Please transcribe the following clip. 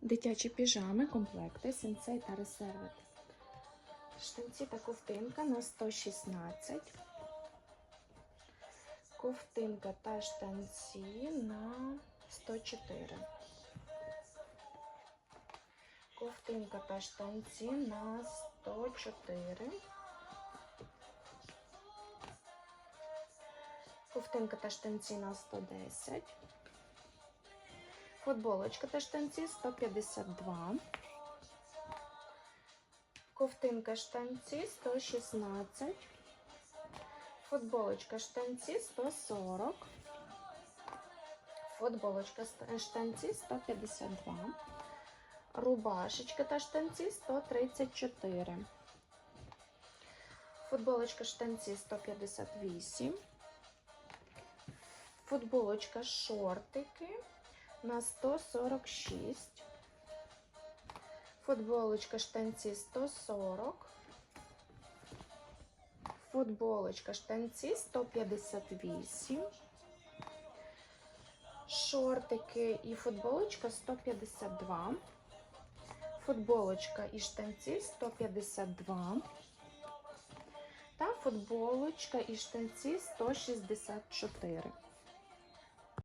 Дитячі піжами, комплекти, сенсей та ресервити. Штанці та ковтинка на 116. Ковтинка та штанці на 104. Ковтинка та штанці на 104. Ковтинка та штанці на 110. Футболочка та штанці 152. Ковтинка штанці 116. Футболочка штанці 140. Футболочка штанці 152. Рубашечка та штанці 134. Футболочка штанці 158. Футболочка шортики на 146. Футболочка штанці 140. Футболочка штанці 158. Шортики і футболочка 152. Футболочка і штанці 152. Та футболочка і штанці 164.